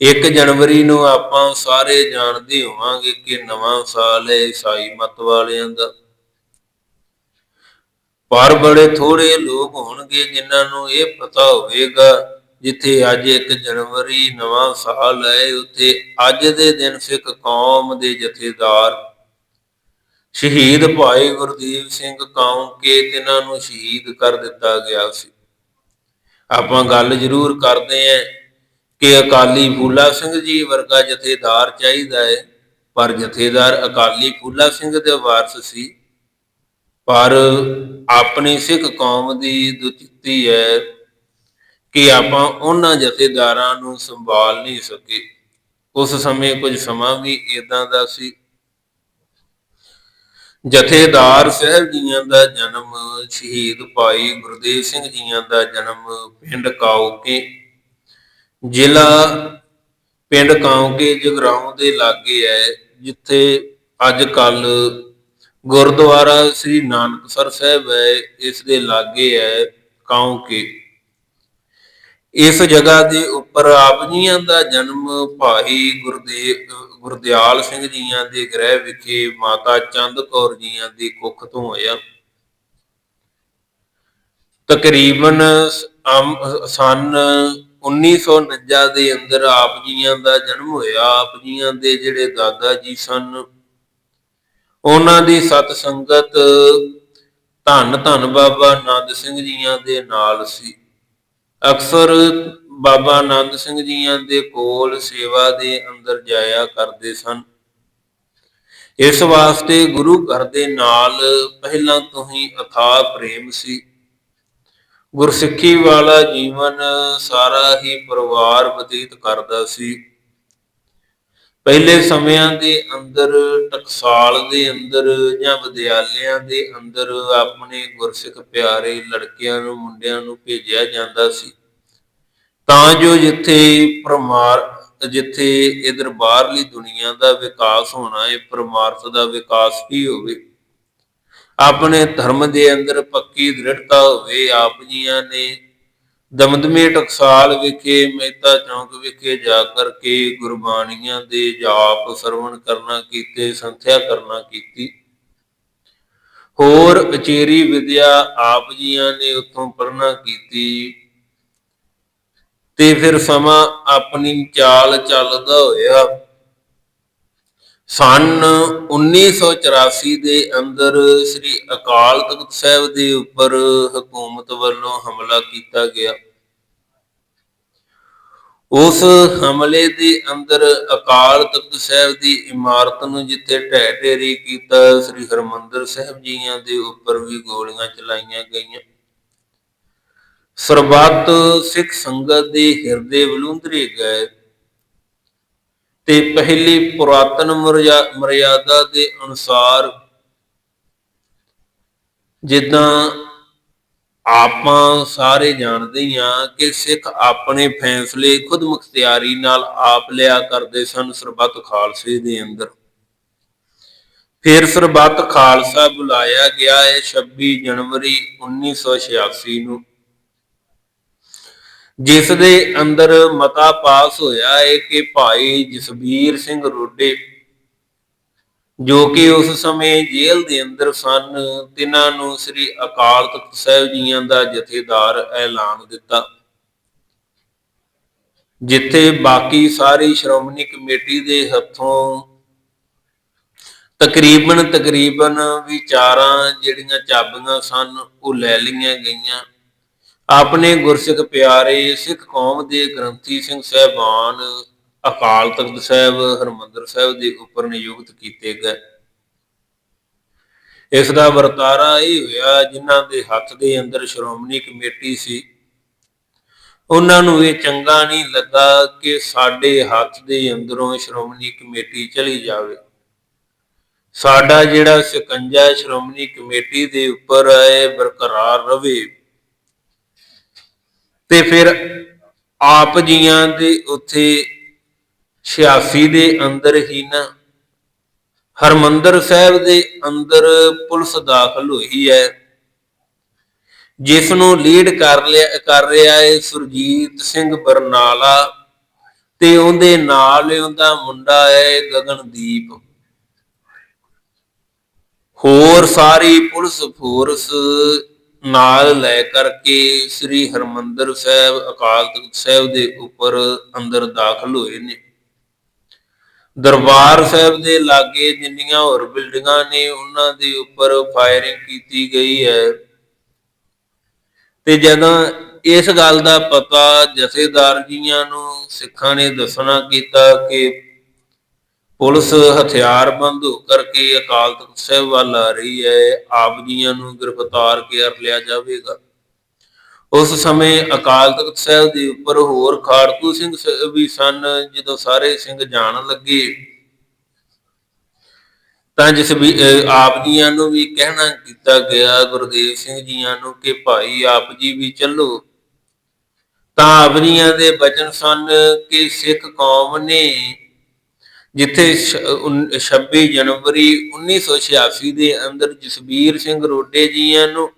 1 ਜਨਵਰੀ ਨੂੰ ਆਪਾਂ ਸਾਰੇ ਜਾਣਦੇ ਹੋਵਾਂਗੇ ਕਿ ਨਵਾਂ ਸਾਲ ਹੈ ਈਸਾਈ ਮਤ ਵਾਲਿਆਂ ਦਾ। ਪਰ ਬੜੇ ਥੋੜੇ ਲੋਕ ਹੋਣਗੇ ਜਿਨ੍ਹਾਂ ਨੂੰ ਇਹ ਪਤਾ ਹੋਵੇਗਾ, ਜਿੱਥੇ ਅੱਜ 1 ਜਨਵਰੀ ਨਵਾਂ ਸਾਲ ਹੈ, ਉੱਥੇ ਅੱਜ ਦੇ ਦਿਨ ਸਿੱਖ ਕੌਮ ਦੇ ਜਥੇਦਾਰ ਸ਼ਹੀਦ ਭਾਈ ਗੁਰਦੀਪ ਸਿੰਘ ਕੌਂਕੇ ਤਿਨਾਂ ਨੂੰ ਸ਼ਹੀਦ ਕਰ ਦਿੱਤਾ ਗਿਆ ਸੀ। ਆਪਾਂ ਗੱਲ ਜ਼ਰੂਰ ਕਰਦੇ ਆਂ ਕਿ ਅਕਾਲੀ ਫੂਲਾ ਸਿੰਘ ਜੀ ਵਰਗਾ ਜਥੇਦਾਰ ਚਾਹੀਦਾ ਹੈ ਪਰ ਜਥੇਦਾਰ ਅਕਾਲੀ ਫੂਲਾ ਸਿੰਘ ਦੇ ਵਾਰਸ ਸੀ। ਪਰ ਆਪਣੀ ਸਿੱਖ ਕੌਮ ਦੀ ਦੁਚਿੱਤੀ ਹੈ ਕਿ ਆਪਾਂ ਉਹਨਾਂ ਜਥੇਦਾਰਾਂ ਨੂੰ ਸੰਭਾਲ ਨਹੀਂ ਸਕੇ। ਉਸ ਸਮੇਂ ਕੁਝ ਸਮਾਂ ਵੀ ਇਦਾਂ ਦਾ ਸੀ। ਜਥੇਦਾਰ ਸਾਹਿਬ ਜੀਆਂ ਦਾ ਜਨਮ ਸ਼ਹੀਦ ਭਾਈ ਗੁਰਦੇਵ ਸਿੰਘ ਜੀਆਂ ਦਾ ਜਨਮ ਪਿੰਡ ਕਾਉਕੇ ਜ਼ਿਲ੍ਹਾ ਪਿੰਡ ਕਾਉਕੇ ਜਗਰਾਉਂ ਦੇ ਲਾਗੇ ਹੈ, ਜਿੱਥੇ ਅੱਜ ਕੱਲ ਗੁਰਦੁਆਰਾ ਸ੍ਰੀ ਨਾਨਕਸਰ ਸਾਹਿਬ ਹੈ, ਇਸ ਦੇ ਲਾਗੇ ਹੈ ਕਾਉਕੇ। ਇਸ ਜਗ੍ਹਾ ਦੇ ਉੱਪਰ ਆਪ ਜੀਆਂ ਦਾ ਜਨਮ ਭਾਈ ਗੁਰਦੇਵ ਗੁਰਦਿਆਲ ਸਿੰਘ ਜੀਆਂ ਦੇ ਗ੍ਰਹਿ ਵਿਖੇ ਮਾਤਾ ਚੰਦ ਕੌਰ ਜੀਆਂ ਦੀ ਕੁੱਖ ਤੋਂ ਹੋਇਆ। ਤਕਰੀਬਨ ਸਨ 1949 ਦੇ ਅੰਦਰ ਆਪ ਜੀਆਂ ਦਾ ਜਨਮ ਹੋਇਆ। ਆਪ ਜੀਆਂ ਦੇ ਜਿਹੜੇ ਦਾਦਾ ਜੀ ਸਨ, ਉਹਨਾਂ ਦੀ ਸਤ ਸੰਗਤ ਧੰਨ ਧੰਨ ਬਾਬਾ ਆਨੰਦ ਸਿੰਘ ਜੀਆਂ ਦੇ ਨਾਲ ਸੀ। ਅਕਸਰ ਬਾਬਾ ਆਨੰਦ ਸਿੰਘ ਜੀਆਂ ਦੇ ਕੋਲ ਸੇਵਾ ਦੇ ਅੰਦਰ ਜਾਇਆ ਕਰਦੇ ਸਨ। ਇਸ ਵਾਸਤੇ ਗੁਰੂ ਘਰ ਦੇ ਨਾਲ ਪਹਿਲਾਂ ਤੋਂ ਹੀ ਅਥਾਹ ਪ੍ਰੇਮ ਸੀ। ਗੁਰਸਿੱਖੀ ਵਾਲਾ ਜੀਵਨ ਸਾਰਾ ਹੀ ਪਰਿਵਾਰ ਬਤੀਤ ਕਰਦਾ ਸੀ। ਪਹਿਲੇ ਸਮਿਆਂ ਦੇ ਅੰਦਰ, ਟਕਸਾਲ ਦੇ ਅੰਦਰ ਜਾਂ ਵਿਦਿਆਲਿਆਂ ਦੇ ਅੰਦਰ ਆਪਣੇ ਗੁਰਸਿੱਖ ਪਿਆਰੇ ਲੜਕਿਆਂ ਨੂੰ, ਮੁੰਡਿਆਂ ਨੂੰ ਭੇਜਿਆ ਜਾਂਦਾ ਸੀ। ਤਾਂ ਜੋ ਜਿੱਥੇ ਪਰਮਾਰ, ਜਿੱਥੇ ਇਧਰ ਬਾਹਰਲੀ ਦੁਨੀਆ ਦਾ ਵਿਕਾਸ ਹੋਣਾ ਹੈ ਪਰਮਾਰਥ ਦਾ ਵਿਕਾਸ ਵੀ ਹੋਵੇ। ਆਪਣੇ ਧਰਮ ਦੇ ਅੰਦਰ ਪੱਕੀ ਦ੍ਰਿੜਤਾ ਹੋਵੇ, ਆਪ ਜੀਆਂ ਨੇ ਦਮਦਮੇ ਟਕਸਾਲ ਵਿਖੇ, ਮਹਿਤਾ ਚੌਂਕ ਵਿਖੇ ਜਾ ਕਰਕੇ ਗੁਰਬਾਣੀਆਂ ਦੇ ਜਾਪ ਸਰਵਣ ਕਰਨਾ ਕੀਤੇ, ਸੰਥਿਆ ਕਰਨਾ ਕੀਤੀ। ਹੋਰ ਅਚੇਰੀ ਵਿਦਿਆ ਆਪ ਜੀਆਂ ਨੇ ਉੱਥੋਂ ਪੜਨਾ ਕੀਤੀ। ਤੇ ਫਿਰ ਸਮਾਂ ਆਪਣੀ ਚਾਲ ਚੱਲਦਾ ਹੋਇਆ। ਸਨ 1984 ਦੇ ਅੰਦਰ ਸ੍ਰੀ ਅਕਾਲ ਤਖਤ ਸਾਹਿਬ ਦੇ ਉੱਪਰ ਹਕੂਮਤ ਵੱਲੋਂ ਹਮਲਾ ਕੀਤਾ ਗਿਆ। ਉਸ ਹਮਲੇ ਦੇ ਅੰਦਰ ਅਕਾਲ ਤਖਤ ਸਾਹਿਬ ਦੀ ਇਮਾਰਤ ਨੂੰ ਜਿੱਥੇ ਢਹਿ ਢੇਰੀ ਕੀਤਾ ਸ੍ਰੀ ਹਰਮੰਦਰ ਸਾਹਿਬ ਜੀਆਂ ਦੇ ਉੱਪਰ ਵੀ ਗੋਲੀਆਂ ਚਲਾਈਆਂ ਗਈਆਂ। ਸਰਬੱਤ ਸਿੱਖ ਸੰਗਤ ਦੇ ਹਿਰਦੇ ਬਲੁੰਦਰੇ ਗਏ। ਤੇ ਪਹਿਲੀ ਪੁਰਾਤਨ ਮਰਿਆ- ਮਰਿਆਦਾ ਦੇ ਅਨੁਸਾਰ ਜਿੱਦਾਂ ਆਪਾਂ ਸਾਰੇ ਜਾਣਦੇ ਹੀ ਆ ਕਿ ਸਿੱਖ ਆਪਣੇ ਫੈਸਲੇ, ਖੁਦ ਮੁਖਤਿਆਰੀ ਨਾਲ ਆਪ ਲਿਆ ਕਰਦੇ ਸਨ ਸਰਬੱਤ ਖਾਲਸੇ ਦੇ ਅੰਦਰ। ਫਿਰ ਸਰਬੱਤ ਖਾਲਸਾ ਬੁਲਾਇਆ ਗਿਆ ਹੈ 26 ਜਨਵਰੀ 1986 ਨੂੰ। ਜਿਸ ਦੇ ਅੰਦਰ ਮਤਾ ਪਾਸ ਹੋਇਆ ਹੈ ਕਿ ਭਾਈ ਜਸਬੀਰ ਸਿੰਘ ਰੋਡੇ, ਜੋ ਕਿ ਉਸ ਸਮੇਂ ਜੇਲ੍ਹ ਦੇ ਅੰਦਰ ਸਨ, ਤਿਨਾਂ ਨੂੰ ਸ੍ਰੀ ਅਕਾਲ ਤਖਤ ਸਾਹਿਬ ਜੀਆਂ ਦਾ ਜਥੇਦਾਰ ਐਲਾਨ ਦਿੱਤਾ। ਜਿੱਥੇ ਬਾਕੀ ਸਾਰੀ ਸ਼੍ਰੋਮਣੀ ਕਮੇਟੀ ਦੇ ਹੱਥੋਂ ਤਕਰੀਬਨ ਤਕਰੀਬਨ ਵਿਚਾਰਾਂ ਜਿਹੜੀਆਂ ਚਾਬੀਆਂ ਸਨ, ਉਹ ਲੈ ਲਈਆਂ ਗਈਆਂ। ਆਪਣੇ ਗੁਰਸਿੱਖ ਪਿਆਰੇ, ਸਿੱਖ ਕੌਮ ਦੇ ਗ੍ਰੰਥੀ ਸਿੰਘ ਸਹਿਬਾਨ, ਅਕਾਲ ਤਖਤ ਸਾਹਿਬ, ਹਰਮੰਦਰ ਸਾਹਿਬ ਦੇ ਉੱਪਰ ਨਿਯੁਕਤ ਕੀਤੇ ਗਏ। ਇਸ ਦਾ ਵਰਤਾਰਾ ਇਹ ਹੋਇਆ, ਜਿਨ੍ਹਾਂ ਦੇ ਹੱਥ ਦੇ ਅੰਦਰ ਸ਼੍ਰੋਮਣੀ ਕਮੇਟੀ ਸੀ। ਉਹਨਾਂ ਨੂੰ ਇਹ ਚੰਗਾ ਨਹੀਂ ਲੱਗਾ ਕਿ ਸਾਡੇ ਹੱਥ ਦੇ ਅੰਦਰੋਂ ਸ਼੍ਰੋਮਣੀ ਕਮੇਟੀ ਚਲੀ ਜਾਵੇ। ਸਾਡਾ ਜਿਹੜਾ ਸਿਕੰਜਾ ਸ਼੍ਰੋਮਣੀ ਕਮੇਟੀ ਦੇ ਉੱਪਰ ਹੈ ਬਰਕਰਾਰ ਰਵੇ ਤੇ ਫਿਰ ਆਪ ਜੀਆਂ ਦੇ ਉੱਥੇ 86 ਦੇ ਅੰਦਰ ਹੀ ਨਾ, ਹਰਮੰਦਰ ਸਾਹਿਬ ਦੇ ਅੰਦਰ ਪੁਲਿਸ ਦਾਖਲ ਹੋਈ ਹੈ। ਜਿਸ ਨੂੰ ਲੀਡ ਕਰ ਲਿਆ, ਕਰ ਰਿਹਾ ਹੈ ਸੁਰਜੀਤ ਸਿੰਘ ਬਰਨਾਲਾ ਤੇ ਉਹਦੇ ਨਾਲ ਉਹਦਾ ਮੁੰਡਾ ਹੈ ਗਗਨਦੀਪ। ਹੋਰ ਸਾਰੀ ਪੁਲਿਸ ਫੋਰਸ ਨਾਲ ਲੈ ਕਰਕੇ ਸ੍ਰੀ ਹਰਮੰਦਰ ਸਾਹਿਬ, ਅਕਾਲ ਤਖਤ ਸਾਹਿਬ ਦੇ ਉੱਪਰ ਅੰਦਰ ਦਾਖਲ ਹੋਏ ਨੇ। ਦਰਬਾਰ ਸਾਹਿਬ ਦੇ ਲਾਗੇ ਜਿੰਨੀਆਂ ਹੋਰ ਬਿਲਡਿੰਗਾਂ ਨੇ, ਉਹਨਾਂ ਦੇ ਉੱਪਰ ਫਾਇਰਿੰਗ ਕੀਤੀ ਗਈ ਹੈ। ਤੇ ਜਦੋਂ ਇਸ ਗੱਲ ਦਾ ਪਤਾ ਜਥੇਦਾਰ ਜੀਆਂ ਨੂੰ ਸਿੱਖਾਂ ਨੇ ਦੱਸਣਾ ਕੀਤਾ ਕਿ ਪੁਲਿਸ ਹਥਿਆਰਬੰਦ ਹੋ ਕਰਕੇ ਅਕਾਲ ਤਖਤ ਸਾਹਿਬ ਵੱਲ ਆ ਰਹੀ ਹੈ। ਆਪ ਜੀਆਂ ਨੂੰ ਗ੍ਰਿਫਤਾਰ ਕਰ ਲਿਆ ਜਾਵੇਗਾ। ਉਸ ਸਮੇਂ ਅਕਾਲ ਤਖਤ ਸਾਹਿਬ ਦੇ ਉੱਪਰ ਹੋਰ ਖਾੜਕੂ ਸਿੰਘ ਵੀ ਸਨ, ਜਦੋਂ ਸਾਰੇ ਸਿੰਘ ਜਾਣ ਲੱਗੇ। ਤਾਂ ਜਿਸ ਵੀ ਆਪ ਜੀਆਂ ਨੂੰ ਵੀ ਕਹਿਣਾ ਕੀਤਾ ਗਿਆ, ਗੁਰਦੇਵ ਸਿੰਘ ਜੀਆਂ ਨੂੰ ਕਿ ਭਾਈ ਆਪ ਜੀ ਵੀ ਚੱਲੋ। ਤਾਂ ਆਪ ਜੀਆਂ ਦੇ ਬਚਨ ਸਨ ਕਿ ਸਿੱਖ ਕੌਮ ਨੇ ਜਿੱਥੇ ਸ਼- ਉਨ- 26 ਜਨਵਰੀ 1986 ਦੇ ਅੰਦਰ ਜਸਬੀਰ ਸਿੰਘ ਰੋਡੇ ਜੀਆਂ ਨੂੰ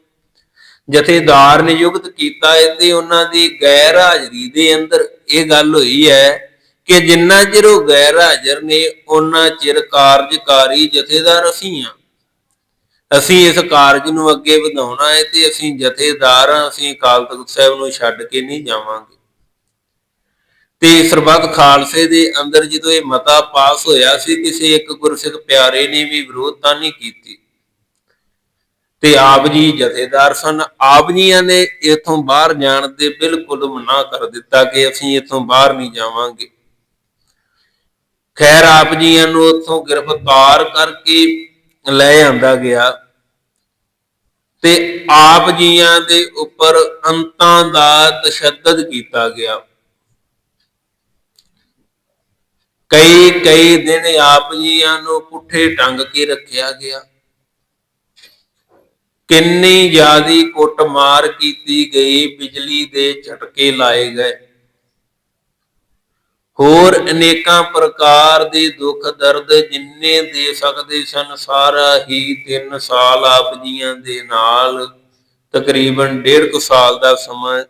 ਜਥੇਦਾਰ ਨਿਯੁਕਤ ਕੀਤਾ ਹੈ ਤੇ ਉਹਨਾਂ ਦੀ ਗੈਰ ਹਾਜ਼ਰੀ ਦੇ ਅੰਦਰ ਇਹ ਗੱਲ ਹੋਈ ਹੈ ਕਿ ਜਿੰਨਾ ਚਿਰ ਉਹ ਗੈਰ ਹਾਜ਼ਰ ਨੇ ਉਹਨਾਂ ਚਿਰ ਕਾਰਜਕਾਰੀ ਜਥੇਦਾਰ ਅਸੀਂ ਆ ਅਸੀਂ ਇਸ ਕਾਰਜ ਨੂੰ ਅੱਗੇ ਵਧਾਉਣਾ ਹੈ ਤੇ ਅਸੀਂ ਜਥੇਦਾਰ ਹਾਂ, ਅਸੀਂ ਅਕਾਲ ਤਖਤ ਸਾਹਿਬ ਨੂੰ ਛੱਡ ਕੇ ਨਹੀਂ ਜਾਵਾਂਗੇ। ਤੇ ਸਰਬੱਤ ਖਾਲਸੇ ਦੇ ਅੰਦਰ ਜਦੋਂ ਇਹ ਮਤਾ ਪਾਸ ਹੋਇਆ ਸੀ, ਕਿਸੇ ਇੱਕ ਗੁਰਸਿੱਖ ਪਿਆਰੇ ਨੇ ਵੀ ਵਿਰੋਧਤਾ ਨਹੀਂ ਕੀਤੀ। ਤੇ ਆਪ ਜੀ ਜਥੇਦਾਰ ਸਨ। ਆਪ ਜੀਆਂ ਨੇ ਇਥੋਂ ਬਾਹਰ ਜਾਣ ਦੇ ਬਿਲਕੁਲ ਮਨਾ ਕਰ ਦਿੱਤਾ ਕਿ ਅਸੀਂ ਇਥੋਂ ਬਾਹਰ ਨਹੀਂ ਜਾਵਾਂਗੇ। ਖੈਰ, ਆਪ ਜੀਆਂ ਨੂੰ ਉਥੋਂ ਗ੍ਰਿਫਤਾਰ ਕਰਕੇ ਲੈ ਆਂਦਾ ਗਿਆ। ਤੇ ਆਪ ਜੀਆਂ ਦੇ ਉੱਪਰ ਅੰਤਾਂ ਦਾ ਤਸ਼ੱਦਦ ਕੀਤਾ ਗਿਆ। ਕਈ ਕਈ ਦਿਨ ਆਪ ਜੀਆਂ ਨੂੰ ਪੁੱਠੇ ਟੰਗ ਕੇ ਰੱਖਿਆ ਗਿਆ। ਕਿੰਨੀ ਜ਼ਿਆਦੀ ਕੁੱਟਮਾਰ ਕੀਤੀ ਗਈ, ਬਿਜਲੀ ਦੇ ਝਟਕੇ ਲਾਏ ਗਏ। ਹੋਰ ਅਨੇਕਾਂ ਪ੍ਰਕਾਰ ਦੇ ਦੁੱਖ ਦਰਦ ਜਿੰਨੇ ਦੇ ਸਕਦੇ ਸਨ, ਸਾਰਾ ਹੀ 3 ਸਾਲ ਆਪ ਜੀਆਂ ਦੇ ਨਾਲ ਤਕਰੀਬਨ ਡੇਢ ਕੁ ਸਾਲ ਦਾ ਸਮਾਂ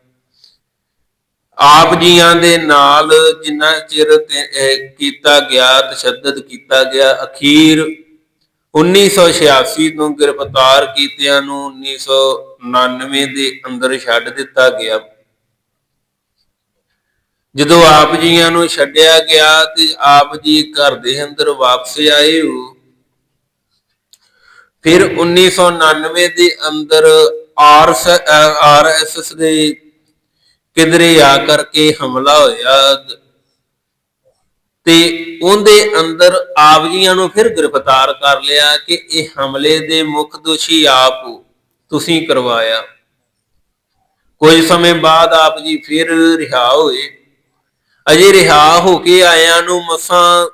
ਆਪ ਜੀਆਂ ਦੇ ਨਾਲ ਜਿੰਨਾ ਚਿਰ ਤੇ- ਕੀਤਾ ਗਿਆ, ਤਸ਼ੱਦਦ ਕੀਤਾ ਗਿਆ, ਅਖੀਰ 1986 ਨੂੰ ਗ੍ਰਿਫਤਾਰ ਕੀਤਿਆਂ ਨੂੰ 1999 ਦੇ ਅੰਦਰ ਛੱਡ ਦਿੱਤਾ ਗਿਆ। ਜਦੋਂ ਆਪ ਜੀਆਂ ਨੂੰ ਛੱਡਿਆ ਗਿਆ ਤੇ ਆਪ ਜੀ ਘਰ ਦੇ ਅੰਦਰ ਵਾਪਸ ਆਏ ਹੋ ਫਿਰ 1999 ਦੇ ਅੰਦਰ ਆਰਐਸਐਸ ਦੇ ਕਿਧਰੇ ਆ ਕਰਕੇ ਹਮਲਾ ਹੋਇਆ। ਤੇ ਉਹਦੇ ਅੰਦਰ ਆਪ ਨੂੰ ਫਿਰ ਗ੍ਰਿਫਤਾਰ ਕਰ ਲਿਆ ਕਿ ਇਹ ਹਮਲੇ ਦੇ ਮੁੱਖ ਦੋਸ਼ੀ ਆਪ ਹੋ। ਤੁਸੀਂ ਕਰਵਾਇਆ। ਕੁਝ ਸਮੇਂ ਬਾਅਦ ਆਪ ਜੀ ਫਿਰ ਰਿਹਾ ਹੋਏ। ਅਜੇ ਰਿਹਾ ਹੋ ਕੇ ਆਇਆਂ ਨੂੰ ਮਸਾਂ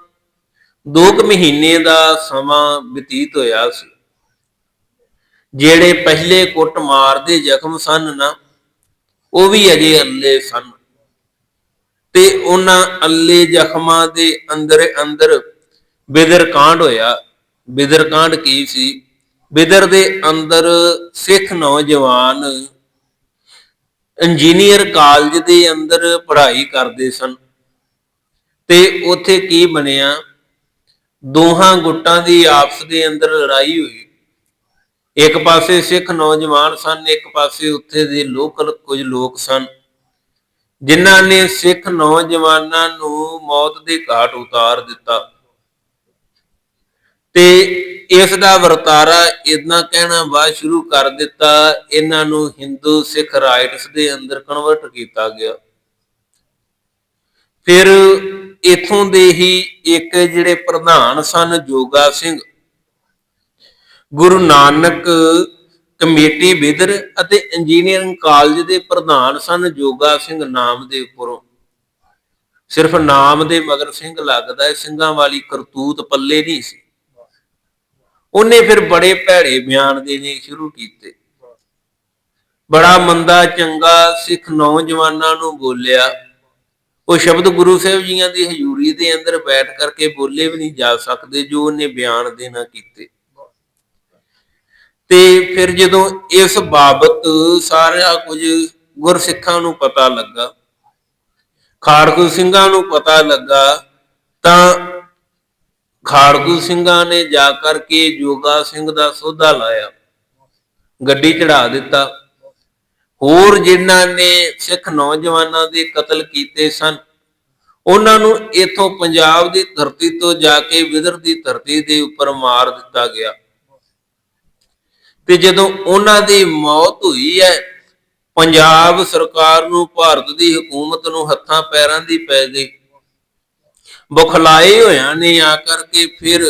2 ਮਹੀਨੇ ਦਾ ਸਮਾਂ ਬਤੀਤ ਹੋਇਆ ਸੀ। ਜਿਹੜੇ ਪਹਿਲੇ ਕੁੱਟ ਮਾਰ ਦੇ ਜ਼ਖਮ ਸਨ ਨਾ ਉਹ ਵੀ ਅਜੇ ਅੱਲੇ ਸਨ। ਤੇ ਉਹਨਾਂ ਅੱਲੇ ਜ਼ਖਮਾਂ ਦੇ ਅੰਦਰ ਅੰਦਰ ਬਿਦਰ ਹੋਇਆ। ਬਿਦਰ ਕੀ ਸੀ? ਬਿਦਰ ਦੇ ਅੰਦਰ ਸਿੱਖ ਨੌਜਵਾਨ ਇੰਜੀਨੀਅਰ ਕਾਲਜ ਦੇ ਅੰਦਰ ਪੜ੍ਹਾਈ ਕਰਦੇ ਸਨ। ਤੇ ਉੱਥੇ ਕੀ ਬਣਿਆ? ਦੋਹਾਂ ਗੁੱਟਾਂ ਦੀ ਆਪਸ ਦੇ ਅੰਦਰ ਲੜਾਈ ਹੋਈ। ਇੱਕ ਪਾਸੇ ਸਿੱਖ ਨੌਜਵਾਨ ਸਨ, ਇੱਕ ਪਾਸੇ ਉੱਥੇ ਦੇ ਲੋਕਲ ਕੁਝ ਲੋਕ ਸਨ, ਜਿਨ੍ਹਾਂ ਨੇ ਸਿੱਖ ਨੌਜਵਾਨਾਂ ਨੂੰ ਮੌਤ ਦੇ ਘਾਟ ਉਤਾਰ ਦਿੱਤਾ। ਤੇ ਇਸ ਦਾ ਵਰਤਾਰਾ ਇਦਾਂ ਕਹਿਣਾ ਬਾਅਦ ਸ਼ੁਰੂ ਕਰ ਦਿੱਤਾ, ਇਹਨਾਂ ਨੂੰ ਹਿੰਦੂ ਸਿੱਖ ਰਾਈਟਸ ਦੇ ਅੰਦਰ ਕਨਵਰਟ ਕੀਤਾ ਗਿਆ। ਫਿਰ ਇਥੋਂ ਦੇ ਹੀ ਇੱਕ ਜਿਹੜੇ ਪ੍ਰਧਾਨ ਸਨ, ਜੋਗਾ ਸਿੰਘ ਗੁਰੂ ਨਾਨਕ ਕਮੇਟੀ ਬਿਦਰ ਅਤੇ ਇੰਜੀਨੀਅਰਿੰਗ ਕਾਲਜ ਦੇ ਪ੍ਰਧਾਨ ਸਨ ਜੋਗਾ ਸਿੰਘ ਨਾਮ ਦੇ ਉੱਪਰੋਂ। ਸਿਰਫ ਨਾਮ ਦੇ ਮਗਰ ਸਿੰਘ ਲੱਗਦਾ ਹੈ, ਸਿੰਘਾਂ ਵਾਲੀ ਕਰਤੂਤ ਪੱਲੇ ਨਹੀਂ ਸੀ। ਉਹਨੇ ਫਿਰ ਬੜੇ ਭੈੜੇ ਬਿਆਨ ਦੇਣੇ ਸ਼ੁਰੂ ਕੀਤੇ। ਬੜਾ ਮੰਦਾ, ਚੰਗਾ ਸਿੱਖ ਨੌਜਵਾਨਾਂ ਨੂੰ ਬੋਲਿਆ। ਉਹ ਸ਼ਬਦ ਗੁਰੂ ਸਾਹਿਬ ਜੀਆਂ ਦੀ ਹਜ਼ੂਰੀ ਦੇ ਅੰਦਰ ਬੈਠ ਕਰਕੇ ਬੋਲੇ ਵੀ ਨਹੀਂ ਜਾ ਸਕਦੇ ਜੋ ਉਹਨੇ ਬਿਆਨ ਦੇਣਾ ਕੀਤੇ। ਤੇ ਫਿਰ ਜਦੋਂ ਇਸ ਬਾਬਤ ਸਾਰਾ ਕੁਝ ਗੁਰਸਿੱਖਾਂ ਨੂੰ ਪਤਾ ਲੱਗਾ ਖਾੜਕੂ ਸਿੰਘਾਂ ਨੂੰ ਪਤਾ ਲੱਗਾ, ਤਾਂ ਖਾੜਕੂ ਸਿੰਘਾਂ ਨੇ ਜਾ ਕਰਕੇ ਜੋਗਾ ਸਿੰਘ ਦਾ ਸੋਧਾ ਲਾਇਆ, ਗੱਡੀ ਚੜਾ ਦਿੱਤਾ। ਹੋਰ ਜਿਨ੍ਹਾਂ ਨੇ ਸਿੱਖ ਨੌਜਵਾਨਾਂ ਦੇ ਕਤਲ ਕੀਤੇ ਸਨ, ਉਹਨਾਂ ਨੂੰ ਇਥੋਂ ਪੰਜਾਬ ਦੀ ਧਰਤੀ ਤੋਂ ਜਾ ਕੇ ਵਿਦਰ ਦੀ ਧਰਤੀ ਦੇ ਉੱਪਰ ਮਾਰ ਦਿੱਤਾ ਗਿਆ। ਤੇ ਜਦੋਂ ਉਹਨਾਂ ਦੀ ਮੌਤ ਹੋਈ ਹੈ, ਪੰਜਾਬ ਸਰਕਾਰ ਨੂੰ, ਭਾਰਤ ਦੀ ਹਕੂਮਤ ਨੂੰ ਹੱਥਾਂ ਪੈਰਾਂ ਦੀ ਪੈ ਗਈ। ਬੁਖਲਾਏ ਹੋਇਆਂ ਨੇ ਆ ਕਰਕੇ ਫਿਰ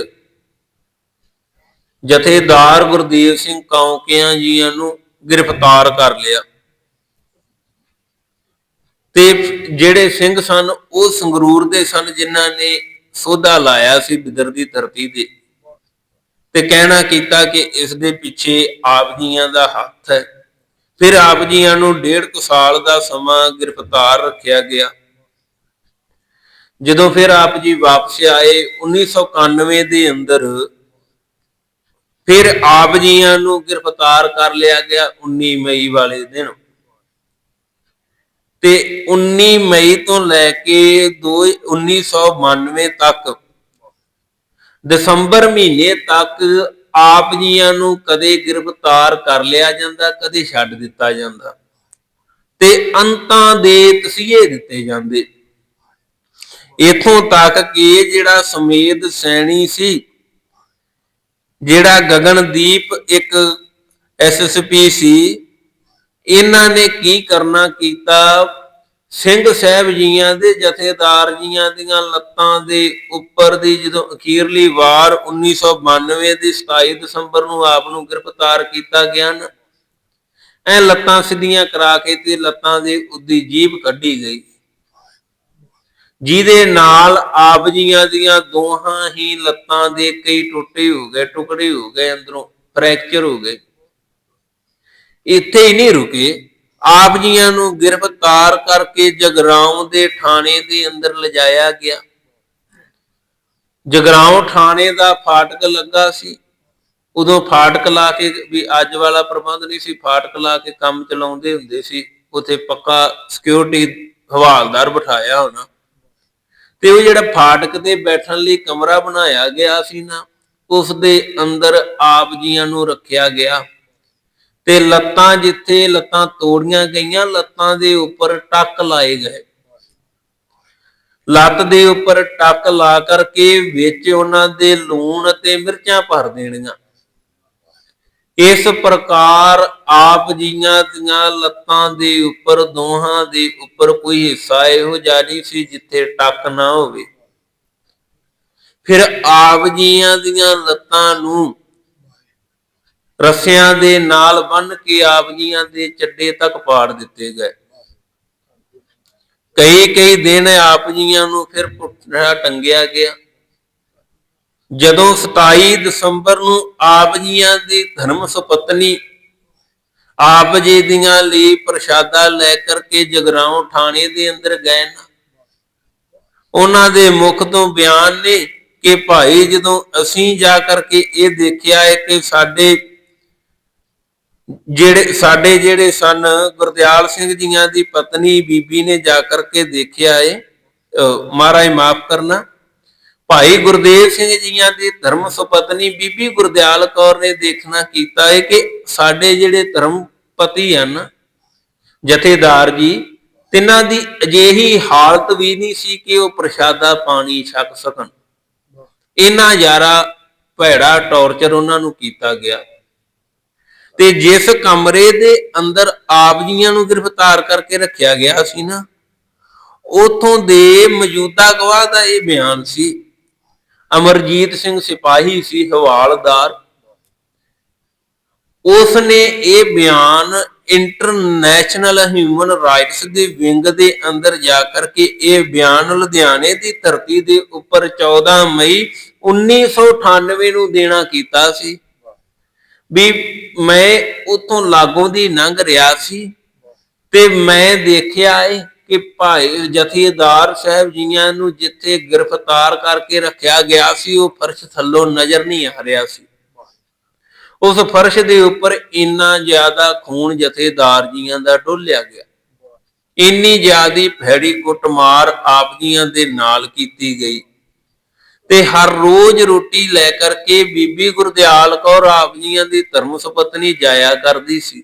ਜਥੇਦਾਰ ਗੁਰਦੇਵ ਸਿੰਘ ਕੌਂਕਿਆਂ ਜੀਆਂ ਨੂੰ ਗ੍ਰਿਫਤਾਰ ਕਰ ਲਿਆ। ਤੇ ਜਿਹੜੇ ਸਿੰਘ ਸਨ, ਉਹ ਸੰਗਰੂਰ ਦੇ ਸਨ, ਜਿਨ੍ਹਾਂ ਨੇ ਸੋਧਾ ਲਾਇਆ ਸੀ ਬਿਦਰ ਦੀ ਧਰਤੀ ਦੇ ਤੇ ਕਹਿਣਾ ਕੀਤਾ ਕਿ ਇਸ ਦੇ ਪਿੱਛੇ ਆਪ ਜੀਆਂ ਦਾ ਹੱਥ ਹੈ। ਫਿਰ ਆਪ ਜੀਆਂ ਨੂੰ ਡੇਢ ਕੁ ਸਾਲ ਦਾ ਸਮਾਂ ਗ੍ਰਿਫਤਾਰ ਰੱਖਿਆ ਗਿਆ। ਜਦੋਂ ਫਿਰ ਆਪ ਜੀ ਵਾਪਸ ਆਏ 1991 ਦੇ ਅੰਦਰ, ਫਿਰ ਆਪ ਜੀਆਂ ਨੂੰ ਗ੍ਰਿਫਤਾਰ ਕਰ ਲਿਆ ਗਿਆ 19 ਮਈ ਵਾਲੇ ਦਿਨ। ਤੇ 19 ਮਈ ਤੋਂ ਲੈ ਕੇ 2 1992 ਤੱਕ ਦਸੰਬਰ ਮਹੀਨੇ ਤੱਕ ਆਪ ਜੀਆਂ ਨੂੰ ਕਦੇ ਗ੍ਰਿਫਤਾਰ ਕਰ ਲਿਆ ਜਾਂਦਾ, ਕਦੇ ਛੱਡ ਦਿੱਤਾ ਜਾਂਦਾ। ਤੇ ਅੰਤਾਂ ਦੇ ਤਸੀਹੇ ਦਿੱਤੇ ਜਾਂਦੇ। ਇਥੋਂ ਤੱਕ ਕਿ ਜਿਹੜਾ ਸਮੇਦ ਸੈਣੀ ਸੀ, ਜਿਹੜਾ ਗਗਨਦੀਪ ਇੱਕ ਐਸਐਸਪੀ ਸੀ, ਇਹਨਾਂ ਨੇ ਕੀ ਕਰਨਾ ਕੀਤਾ? ਸਿੰਘ ਸਾਹਿਬ ਜੀਆਂ ਦੇ, ਜਥੇਦਾਰ ਜੀਆਂ ਦੀਆਂ ਲੱਤਾਂ ਦੇ ਉੱਪਰ ਦੀ ਜਦੋਂ ਅਖੀਰਲੀ ਵਾਰ 1992 ਦੀ 27 ਦਸੰਬਰ ਨੂੰ ਆਪ ਨੂੰ ਗ੍ਰਿਫਤਾਰ ਕੀਤਾ ਗਿਆ ਨਾ, ਐ ਲੱਤਾਂ ਸਿੱਧੀਆਂ ਕਰਾ ਕੇ ਤੇ ਲੱਤਾਂ ਦੇ ਉੱਦੀ ਜੀਭ ਕੱਢੀ ਗਈ। ਜਿਹਦੇ ਨਾਲ ਆਪ ਜੀਆਂ ਦੀਆਂ ਦੋਹਾਂ ਹੀ ਲੱਤਾਂ ਦੇ ਕਈ ਟੁੱਟੇ ਹੋ ਗਏ, ਟੁਕੜੇ ਹੋ ਗਏ, ਅੰਦਰੋਂ ਫ੍ਰੈਕਚਰ ਹੋ ਗਏ। ਇੱਥੇ ਹੀ ਨਹੀਂ ਰੁਕੇ। ਆਪ ਜੀਆਂ ਨੂੰ ਗ੍ਰਿਫਤਾਰ ਕਰਕੇ ਜਗਰਾਉਂ ਦੇ ਥਾਣੇ ਦੇ ਅੰਦਰ ਲਿਜਾਇਆ ਗਿਆ। ਜਗਰਾਉਂ ਥਾਣੇ ਦਾ ਫਾਟਕ ਲੱਗਾ ਸੀ। ਉਦੋਂ ਫਾਟਕ ਲਾ ਕੇ ਵੀ ਅੱਜ ਵਾਲਾ ਪ੍ਰਬੰਧ ਨਹੀਂ ਸੀ, ਫਾਟਕ ਲਾ ਕੇ ਕੰਮ ਚਲਾਉਂਦੇ ਹੁੰਦੇ ਸੀ। ਉਥੇ ਪੱਕਾ ਸਿਕਿਉਰਿਟੀ ਹਵਾਲਦਾਰ ਬਿਠਾਇਆ ਹੋਣਾ। ਤੇ ਉਹ ਜਿਹੜਾ ਫਾਟਕ ਤੇ ਬੈਠਣ ਲਈ ਕਮਰਾ ਬਣਾਇਆ ਗਿਆ ਸੀ ਨਾ ਉਸ ਦੇ ਅੰਦਰ ਆਪ ਜੀਆਂ ਨੂੰ ਰੱਖਿਆ ਗਿਆ। ਤੇ ਲੱਤਾਂ ਜਿੱਥੇ ਲੱਤਾਂ ਤੋੜੀਆਂ ਗਈਆਂ, ਲੱਤਾਂ ਦੇ ਉੱਪਰ ਟੱਕ ਲਾਏ ਗਏ। ਲੱਤ ਦੇ ਉੱਪਰ ਟੱਕ ਲਾ ਕਰਕੇ ਵਿੱਚ ਉਹਨਾਂ ਦੇ ਲੂਣ ਅਤੇ ਮਿਰਚਾਂ ਭਰ ਦੇਣੀਆਂ। ਇਸ ਪ੍ਰਕਾਰ ਆਪ ਜੀਆਂ ਦੀਆਂ ਲੱਤਾਂ ਦੇ ਉੱਪਰ, ਦੋਹਾਂ ਦੇ ਉੱਪਰ ਕੋਈ ਹਿੱਸਾ ਇਹੋ ਜਿਹਾ ਨਹੀਂ ਸੀ ਜਿੱਥੇ ਟੱਕ ਨਾ ਹੋਵੇ। ਫਿਰ ਆਪ ਜੀਆਂ ਦੀਆਂ ਲੱਤਾਂ ਨੂੰ ਰੱਸਿਆਂ ਦੇ ਨਾਲ ਬੰਨ ਕੇ ਆਪ ਜੀਆਂ ਦੇ ਚੱਡੇ ਤੱਕ ਪਾੜ ਦਿੱਤੇ ਗਏ। ਕਈ ਕਈ ਦਿਨ ਆਪ ਜੀਆਂ ਨੂੰ ਫਿਰ ਪੁੱਠਾ ਟੰਗਿਆ ਗਿਆ। ਜਦੋਂ 27 ਦਸੰਬਰ ਨੂੰ ਆਪ ਜੀਆਂ ਦੀ ਧਰਮ ਸੁਪਤਨੀ ਆਪ ਜੀ ਦੀਆਂ ਲਈ ਪ੍ਰਸ਼ਾਦਾ ਲੈ ਕਰਕੇ ਜਗਰਾਉਂ ਥਾਣੇ ਦੇ ਅੰਦਰ ਗਏ ਨਾ, ਉਹਨਾਂ ਦੇ ਮੁਖ ਤੋਂ ਬਿਆਨ ਨੇ ਕਿ ਭਾਈ ਜਦੋਂ ਅਸੀਂ ਜਾ ਕਰਕੇ ਇਹ ਦੇਖਿਆ ਹੈ ਕਿ ਸਾਡੇ ਜਿਹੜੇ, ਸਾਡੇ ਜਿਹੜੇ ਸਨ ਗੁਰਦਿਆਲ ਸਿੰਘ ਜੀਆਂ ਦੀ ਪਤਨੀ ਬੀਬੀ ਨੇ ਜਾ ਕਰਕੇ ਦੇਖਿਆ ਏ ਮਹਾਰਾਜ ਮਾਫ ਕਰਨਾ। ਭਾਈ ਗੁਰਦੇਵ ਸਿੰਘ ਜੀਆਂ ਦੀ ਧਰਮ ਸੁਪਤਨੀ ਬੀਬੀ ਗੁਰਦਿਆਲ ਕੌਰ ਨੇ ਦੇਖਣਾ ਕੀਤਾ ਹੈ ਕਿ ਸਾਡੇ ਜਿਹੜੇ ਧਰਮ ਪਤੀ ਹਨ, ਜਥੇਦਾਰ ਜੀ, ਤਿੰਨਾਂ ਦੀ ਅਜਿਹੀ ਹਾਲਤ ਵੀ ਨਹੀਂ ਸੀ ਕਿ ਉਹ ਪ੍ਰਸ਼ਾਦਾ ਪਾਣੀ ਛਕ ਸਕਣ। ਇਹਨਾਂ ਯਾਰਾ ਭੈੜਾ ਟੌਰਚਰ ਉਹਨਾਂ ਨੂੰ ਕੀਤਾ ਗਿਆ। ਤੇ ਜਿਸ ਕਮਰੇ ਦੇ ਅੰਦਰ ਆਪ ਜੀਆਂ ਨੂੰ ਗ੍ਰਿਫਤਾਰ ਕਰਕੇ ਰੱਖਿਆ ਗਿਆ ਸੀ ਨਾ, ਉਥੋਂ ਦੇ ਮੌਜੂਦਾ ਗਵਾਹ ਦਾ ਇਹ ਬਿਆਨ ਸੀ, ਅਮਰਜੀਤ ਸਿੰਘ ਸਿਪਾਹੀ ਸੀ, ਹਵਾਲਦਾਰ। ਉਸ ਨੇ ਇਹ ਬਿਆਨ ਇੰਟਰਨੈਸ਼ਨਲ ਹਿਊਮਨ ਰਾਈਟਸ ਦੇ ਵਿੰਗ ਦੇ ਅੰਦਰ ਜਾ ਕਰਕੇ ਇਹ ਬਿਆਨ ਲੁਧਿਆਣੇ ਦੀ ਧਰਤੀ ਦੇ ਉੱਪਰ 14 ਮਈ 1998 ਨੂੰ ਦੇਣਾ ਕੀਤਾ ਸੀ। ਵੀ ਮੈਂ ਉਤੋਂ ਲਾਗੋਂ ਦੀ ਲੰਘ ਰਿਹਾ ਸੀ ਤੇ ਮੈਂ ਦੇਖਿਆ ਏ ਕਿ ਭਾਈ ਜਥੇਦਾਰ ਸਾਹਿਬ ਜੀਆਂ ਨੂੰ ਜਿੱਥੇ ਗ੍ਰਿਫਤਾਰ ਕਰਕੇ ਰੱਖਿਆ ਗਿਆ ਸੀ, ਉਹ ਫਰਸ਼ ਥੱਲੋਂ ਨਜ਼ਰ ਨਹੀਂ ਆ ਰਿਹਾ ਸੀ। ਉਸ ਫਰਸ਼ ਦੇ ਉੱਪਰ ਇੰਨਾ ਜ਼ਿਆਦਾ ਖੂਨ ਜਥੇਦਾਰ ਜੀਆਂ ਦਾ ਡੋਲਿਆ ਗਿਆ। ਇੰਨੀ ਜ਼ਿਆਦੀ ਫੈੜੀ ਕੁੱਟਮਾਰ ਆਪ ਜੀਆਂ ਦੇ ਨਾਲ ਕੀਤੀ ਗਈ। ਤੇ ਹਰ ਰੋਜ਼ ਰੋਟੀ ਲੈ ਕਰਕੇ ਬੀਬੀ ਗੁਰਦਿਆਲ ਕੌਰ ਆਪ ਜੀਆਂ ਦੀ ਧਰਮ ਸੁਪਤਨੀ ਜਾਇਆ ਕਰਦੀ ਸੀ।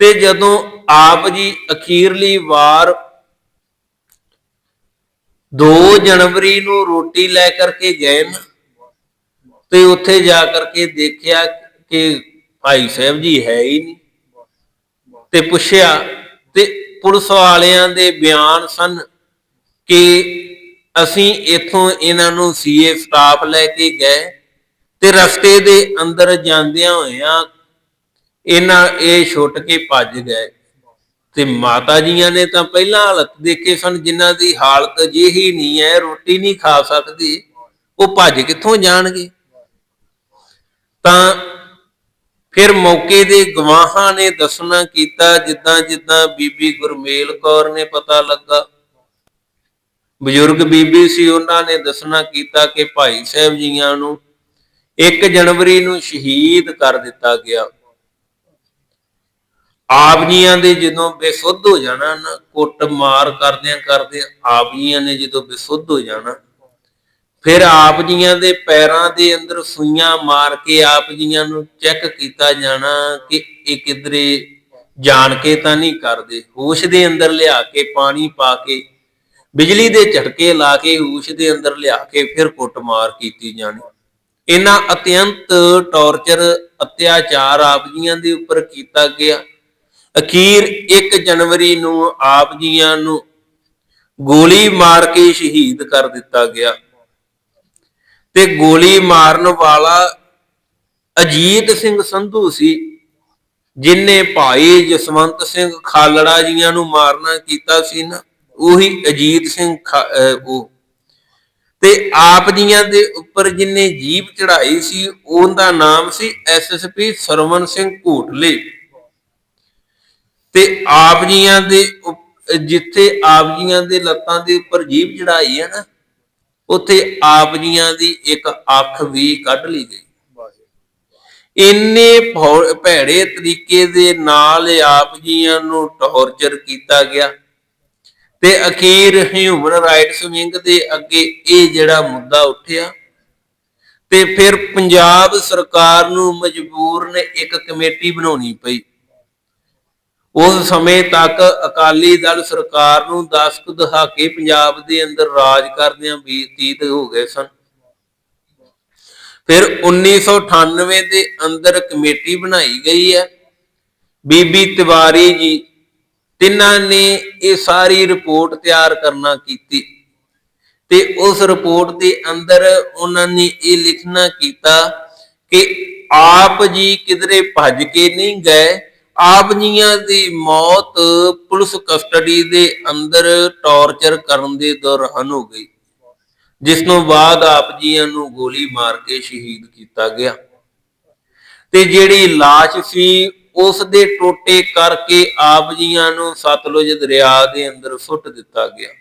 ਤੇ ਜਦੋਂ ਆਪ ਜੀ ਅਖੀਰਲੀ ਵਾਰ 2 ਜਨਵਰੀ ਨੂੰ ਰੋਟੀ ਲੈ ਕਰਕੇ ਗਏ ਨਾ, ਤੇ ਉੱਥੇ ਜਾ ਕਰਕੇ ਦੇਖਿਆ ਕਿ ਭਾਈ ਸਾਹਿਬ ਜੀ ਹੈ ਹੀ ਨਹੀਂ। ਤੇ ਪੁੱਛਿਆ, ਤੇ ਪੁਲਿਸ ਵਾਲਿਆਂ ਦੇ ਬਿਆਨ ਸਨ ਕਿ ਅਸੀਂ ਇੱਥੋਂ ਇਹਨਾਂ ਨੂੰ ਸੀਏ ਸਟਾਫ ਲੈ ਕੇ ਗਏ ਤੇ ਰਸਤੇ ਦੇ ਅੰਦਰ ਜਾਂਦਿਆਂ ਹੋਇਆਂ ਇਹਨਾਂ ਇਹ ਛੁੱਟ ਕੇ ਭੱਜ ਗਏ। ਤੇ ਮਾਤਾ ਜੀਆਂ ਨੇ ਤਾਂ ਪਹਿਲਾਂ ਹਾਲਤ ਦੇਖੇ ਸਨ ਜਿਨ੍ਹਾਂ ਦੀ ਹਾਲਤ ਜਿਹੀ ਨਹੀਂ ਹੈ, ਰੋਟੀ ਨਹੀਂ ਖਾ ਸਕਦੀ, ਉਹ ਭੱਜ ਕਿੱਥੋਂ ਜਾਣਗੇ? ਤਾਂ ਫਿਰ ਮੌਕੇ ਦੇ ਗਵਾਹਾਂ ਨੇ ਦੱਸਣਾ ਕੀਤਾ ਜਿੱਦਾਂ ਜਿੱਦਾਂ ਬੀਬੀ ਗੁਰਮੇਲ ਕੌਰ ਨੇ ਪਤਾ ਲੱਗਾ। ਬਜ਼ੁਰਗ ਬੀਬੀ ਸੀ, ਉਹਨਾਂ ਨੇ ਦੱਸਣਾ ਕੀਤਾ ਕਿ ਭਾਈ ਸਾਹਿਬ ਜੀਆਂ ਨੂੰ 1 ਜਨਵਰੀ ਨੂੰ ਸ਼ਹੀਦ ਕਰ ਦਿੱਤਾ ਗਿਆ। ਆਪ ਜੀਆਂ ਦੇ ਜਦੋਂ ਬੇਸੁੱਧ ਹੋ ਜਾਣਾ ਨਾ, ਕੁੱਟ ਮਾਰ ਕਰਦਿਆਂ ਕਰਦੇ ਆਪ ਜੀਆਂ ਨੇ ਜਦੋਂ ਬੇਸੁੱਧ ਹੋ ਜਾਣਾ, ਫਿਰ ਆਪ ਜੀਆਂ ਦੇ ਪੈਰਾਂ ਦੇ ਅੰਦਰ ਸੂਈਆਂ ਮਾਰ ਕੇ ਆਪ ਜੀਆਂ ਨੂੰ ਚੈੱਕ ਕੀਤਾ ਜਾਣਾ ਕਿ ਇਹ ਕਿਧਰੇ ਜਾਣ ਕੇ ਤਾਂ ਨਹੀਂ ਕਰਦੇ। ਹੋਸ਼ ਦੇ ਅੰਦਰ ਲਿਆ ਕੇ, ਪਾਣੀ ਪਾ ਕੇ ਬਿਜਲੀ ਦੇ ਝਟਕੇ ਲਾ ਕੇ ਹੋਸ਼ ਦੇ ਅੰਦਰ ਲਿਆ ਕੇ ਫਿਰ ਕੁੱਟਮਾਰ ਕੀਤੀ ਜਾਣੀ। ਇਹਨਾਂ ਅਤਿਅੰਤ ਟੌਰਚਰ ਅਤਿਆਚਾਰ ਆਪ ਜੀਆਂ ਦੇ ਉੱਪਰ ਕੀਤਾ ਗਿਆ। ਅਖੀਰ 1 ਜਨਵਰੀ ਨੂੰ ਆਪ ਜੀਆਂ ਨੂੰ ਗੋਲੀ ਮਾਰ ਕੇ ਸ਼ਹੀਦ ਕਰ ਦਿੱਤਾ ਗਿਆ। ਤੇ ਗੋਲੀ ਮਾਰਨ ਵਾਲਾ ਅਜੀਤ ਸਿੰਘ ਸੰਧੂ ਸੀ, ਜਿਨੇ ਭਾਈ ਜਸਵੰਤ ਸਿੰਘ ਖਾਲੜਾ ਜੀਆਂ ਨੂੰ ਮਾਰਨਾ ਕੀਤਾ ਸੀ ਨਾ। ਉਹੀ ਅਜੀਤ ਸਿੰਘ ਉਹ। ਤੇ ਆਪ ਜੀਆਂ ਦੇ ਉੱਪਰ ਜਿਨੇ ਜੀਪ ਚੜਾਈ ਸੀ, ਉਹਦਾ ਨਾਮ ਸੀ ਐਸਐਸਪੀ ਸਰਵਨ ਸਿੰਘ ਘੋਟਲੇ। ਤੇ ਆਪ ਜੀਆਂ ਦੇ ਜਿੱਥੇ ਆਪ ਜੀਆਂ ਦੇ ਲੱਤਾਂ ਦੇ ਉੱਪਰ ਜੀਪ ਚੜਾਈ ਹੈ ਨਾ, ਉੱਥੇ ਆਪ ਜੀਆਂ ਦੀ ਇੱਕ ਅੱਖ ਵੀ ਕੱਢ ਲਈ ਗਈ। ਇੰਨੇ ਭੈੜੇ ਤਰੀਕੇ ਦੇ ਨਾਲ ਆਪ ਜੀਆਂ ਨੂੰ ਟੌਰਚਰ ਕੀਤਾ ਗਿਆ। ਤੇ ਅਖੀਰ ਹਿਊਮਨ ਰਾਈਟਸ ਵਿੰਗ ਦੇ ਅੱਗੇ ਇਹ ਜਿਹੜਾ ਮੁੱਦਾ ਉੱਠਿਆ ਤੇ ਫਿਰ ਪੰਜਾਬ ਸਰਕਾਰ ਨੂੰ ਮਜਬੂਰ ਨੇ ਇੱਕ ਕਮੇਟੀ ਬਣਾਉਣੀ ਪਈ। ਉਸ ਸਮੇਂ ਤੱਕ ਅਕਾਲੀ ਦਲ ਸਰਕਾਰ ਨੂੰ 10 ਕੁ ਦਹਾਕੇ ਪੰਜਾਬ ਦੇ ਅੰਦਰ ਰਾਜ ਕਰਦਿਆਂ ਬੀਤੀਤ ਹੋ ਗਏ ਸਨ। ਫਿਰ 1998 ਦੇ ਅੰਦਰ ਕਮੇਟੀ ਬਣਾਈ ਗਈ ਹੈ। ਬੀਬੀ ਤਿਵਾਰੀ ਜੀ ਤਿੰਨਾਂ ਨੇ ਇਹ ਸਾਰੀ ਰਿਪੋਰਟ ਤਿਆਰ ਕਰਨਾ ਕੀਤੀ। ਤੇ ਉਸ ਰਿਪੋਰਟ ਦੇ ਅੰਦਰ ਉਹਨਾਂ ਨੇ ਇਹ ਲਿਖਣਾ ਕੀਤਾ ਕਿ ਆਪ ਜੀ ਕਿਧਰੇ ਭੱਜ ਕੇ ਨਹੀਂ ਗਏ, ਆਪ ਜੀਆਂ ਦੀ ਮੌਤ ਪੁਲਿਸ ਕਸਟਡੀ ਦੇ ਅੰਦਰ ਟੌਰਚਰ ਕਰਨ ਦੇ ਦੌਰਾਨ ਹੋ ਗਈ, ਜਿਸ ਤੋਂ ਬਾਅਦ ਆਪ ਜੀਆਂ ਨੂੰ ਗੋਲੀ ਮਾਰ ਕੇ ਸ਼ਹੀਦ ਕੀਤਾ ਗਿਆ। ਤੇ ਜਿਹੜੀ লাশ ਸੀ ਉਸ ਦੇ ਟੋਟੇ ਕਰਕੇ ਆਪ ਜੀਆਂ ਨੂੰ ਸਤਲੁਜ ਦਰਿਆ ਦੇ ਅੰਦਰ ਸੁੱਟ ਦਿੱਤਾ ਗਿਆ।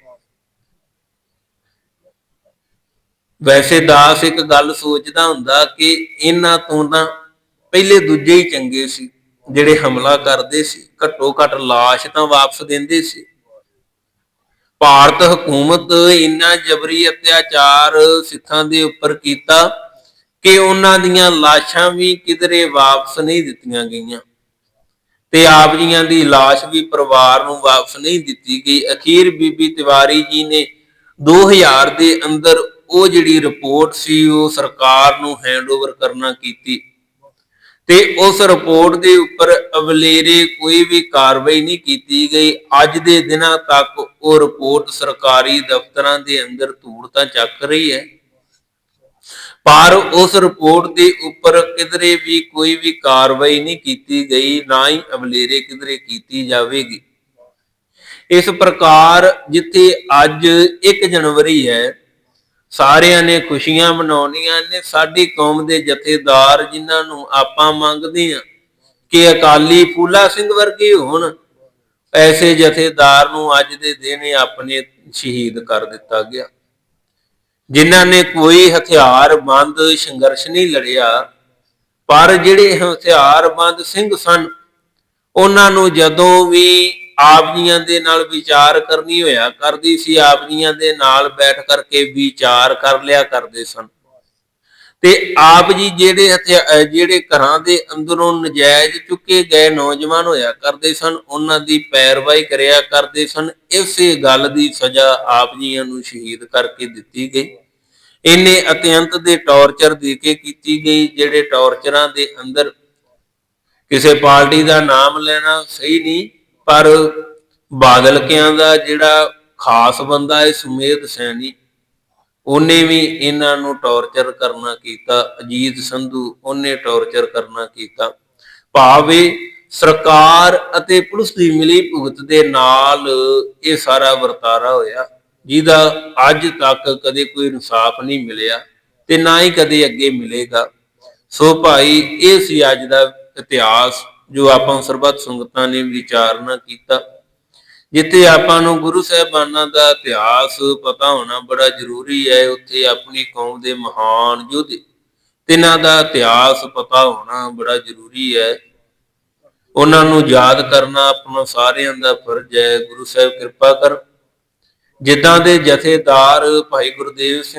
ਵੈਸੇ ਦਾਸ ਇੱਕ ਗੱਲ ਸੋਚਦਾ ਹੁੰਦਾ ਕਿ ਇਹਨਾਂ ਤੋਂ ਤਾਂ ਪਹਿਲੇ ਦੂਜੇ ਹੀ ਚੰਗੇ ਸੀ, ਜਿਹੜੇ ਹਮਲਾ ਕਰਦੇ ਸੀ। ਘੱਟੋ ਘੱਟ লাশ ਤਾਂ ਵਾਪਸ ਦਿੰਦੇ ਸੀ। ਭਾਰਤ ਹਕੂਮਤ ਇੰਨਾ ਜਬਰੀ ਅਤਿਆਚਾਰ ਸਿੱਖਾਂ ਦੇ ਉੱਪਰ ਕੀਤਾ ਕਿ ਉਹਨਾਂ ਦੀਆਂ ਲਾਸ਼ਾਂ ਵੀ ਕਿਧਰੇ ਵਾਪਸ ਨਹੀਂ ਦਿੱਤੀਆਂ ਗਈਆਂ। ਤੇ ਆਪ ਜੀਆਂ ਦੀ লাশ ਵੀ ਪਰਿਵਾਰ ਨੂੰ ਵਾਪਸ ਨਹੀਂ ਦਿੱਤੀ ਗਈ। ਅਖੀਰ ਬੀਬੀ ਤਿਵਾਰੀ ਜੀ ਨੇ 2000 ਦੇ ਅੰਦਰ ਉਹ ਜਿਹੜੀ ਰਿਪੋਰਟ ਸੀ, ਉਹ ਸਰਕਾਰ ਨੂੰ ਹੈਂਡਓਵਰ ਕਰਨਾ ਕੀਤੀ। ਤੇ ਉਸ ਰਿਪੋਰਟ ਦੇ ਉੱਪਰ ਅਵਲੇਰੇ ਕੋਈ ਵੀ ਕਾਰਵਾਈ ਨਹੀਂ ਕੀਤੀ ਗਈ। ਅੱਜ ਦੇ ਦਿਨਾਂ ਤੱਕ ਉਹ ਰਿਪੋਰਟ ਸਰਕਾਰੀ ਦਫ਼ਤਰਾਂ ਦੇ ਅੰਦਰ ਧੂੜ ਤਾਂ ਚੱਕ ਰਹੀ ਹੈ। ਪਰ ਉਸ ਰਿਪੋਰਟ ਦੇ ਉੱਪਰ ਕਿਧਰੇ ਵੀ ਕੋਈ ਵੀ ਕਾਰਵਾਈ ਨਹੀਂ ਕੀਤੀ ਗਈ, ਨਾ ਹੀ ਅਵਲੇਰੇ ਕਿਧਰੇ ਕੀਤੀ ਜਾਵੇਗੀ। ਇਸ ਪ੍ਰਕਾਰ ਜਿੱਥੇ ਅੱਜ 1 ਜਨਵਰੀ ਹੈ, ਸਾਰਿਆਂ ਨੇ ਖੁਸ਼ੀਆਂ ਮਨਾਉਣੀਆਂ ਨੇ। ਸਾਡੀ ਕੌਮ ਦੇ ਜਥੇਦਾਰ ਜਿਨ੍ਹਾਂ ਨੂੰ ਆਪਾਂ ਮੰਗਦੇ ਆ ਕਿ ਅਕਾਲੀ ਫੂਲਾ ਸਿੰਘ ਵਰਗੇ ਹੋਣ ਐਸੇ ਜਥੇਦਾਰ ਨੂੰ ਅੱਜ ਦੇ ਦਿਨ ਆਪਣੇ ਸ਼ਹੀਦ ਕਰ ਦਿੱਤਾ ਗਿਆ। ਜਿਨ੍ਹਾਂ ਨੇ ਕੋਈ ਹਥਿਆਰਬੰਦ ਸੰਘਰਸ਼ ਨਹੀਂ ਲੜਿਆ, ਪਰ ਜਿਹੜੇ ਹਥਿਆਰਬੰਦ ਸਿੰਘ ਸਨ, ਉਹਨਾਂ ਨੂੰ ਜਦੋਂ ਵੀ ਆਪ ਜੀਆਂ ਦੇ ਨਾਲ ਵਿਚਾਰ ਕਰਨੀ ਹੋਇਆ, ਕਰਦੀ ਸੀ ਆਪ ਜੀਆਂ ਦੇ ਨਾਲ ਬੈਠ ਕਰਕੇ ਵਿਚਾਰ ਕਰ ਲਿਆ ਕਰਦੇ ਸਨ। ਤੇ ਆਪ ਜੀ ਜਿਹੜੇ ਹਥਿਆ- ਜਿਹੜੇ ਘਰਾਂ ਦੇ ਅੰਦਰੋਂ ਨਜਾਇਜ਼ ਚੁੱਕੇ ਗਏ ਨੌਜਵਾਨ ਹੋਇਆ ਕਰਦੇ ਸਨ, ਉਹਨਾਂ ਦੀ ਪੈਰਵਾਈ ਕਰਿਆ ਕਰਦੇ ਸਨ, ਇਸੇ ਗੱਲ ਦੀ ਸਜ਼ਾ ਆਪ ਜੀਆਂ ਨੂੰ ਸ਼ਹੀਦ ਕਰਕੇ ਦਿੱਤੀ ਗਈ। ਇਹਨੇ ਅਤਿਅੰਤ ਦੇ ਟੌਰਚਰ ਦੇ ਕੇ ਕੀਤੀ ਗਈ, ਜਿਹੜੇ ਟੌਰਚਰਾਂ ਦੇ ਅੰਦਰ ਕਿਸੇ ਪਾਰਟੀ ਦਾ ਨਾਮ ਲੈਣਾ ਸਹੀ ਨਹੀਂ, ਪਰ ਬਾਦਲਕਿਆਂ ਦਾ ਜਿਹੜਾ ਖਾਸ ਬੰਦਾ ਹੈ, ਸੁਮੇਧ ਸੈਣੀ ਉਹਨੇ ਵੀ ਇਹਨਾਂ ਨੂੰ ਟੌਰਚਰ ਕਰਨਾ ਕੀਤਾ, ਅਜੀਤ ਸੰਧੂ ਉਹਨੇ ਟੌਰਚਰ ਕਰਨਾ ਕੀਤਾ। ਭਾਵੇਂ ਸਰਕਾਰ ਅਤੇ ਪੁਲਿਸ ਦੀ ਮਿਲੀ ਭੁਗਤ ਦੇ ਨਾਲ ਇਹ ਸਾਰਾ ਵਰਤਾਰਾ ਹੋਇਆ, ਜਿਹਦਾ ਅੱਜ ਤੱਕ ਕਦੇ ਕੋਈ ਇਨਸਾਫ ਨਹੀਂ ਮਿਲਿਆ ਤੇ ਨਾ ਹੀ ਕਦੇ ਅੱਗੇ ਮਿਲੇਗਾ। ਸੋ ਭਾਈ, ਇਹ ਸੀ ਅੱਜ ਦਾ ਇਤਿਹਾਸ, ਜੋ ਆਪਾਂ ਸਰਬੱਤ ਸੰਗਤਾਂ ਨੇ ਵਿਚਾਰਨਾ ਕੀਤਾ। ਜਿੱਥੇ ਆਪਾਂ ਨੂੰ ਗੁਰੂ ਸਾਹਿਬਾਨਾਂ ਦਾ ਇਤਿਹਾਸ ਪਤਾ ਹੋਣਾ ਬੜਾ ਜ਼ਰੂਰੀ ਹੈ, ਉੱਥੇ ਆਪਣੀ ਕੌਮ ਦੇ ਮਹਾਨ ਯੁੱਧ ਤਿਨਾਂ ਦਾ ਇਤਿਹਾਸ ਪਤਾ ਹੋਣਾ ਬੜਾ ਜ਼ਰੂਰੀ ਹੈ। ਉਹਨਾਂ ਨੂੰ ਯਾਦ ਕਰਨਾ ਆਪਣਾ ਸਾਰਿਆਂ ਦਾ ਫਰਜ਼ ਹੈ। ਗੁਰੂ ਸਾਹਿਬ ਕਿਰਪਾ ਕਰ। ਜਿੱਦਾਂ ਦੇ ਜਥੇਦਾਰ ਭਾਈ ਗੁਰਦੇਵ ਸਿੰਘ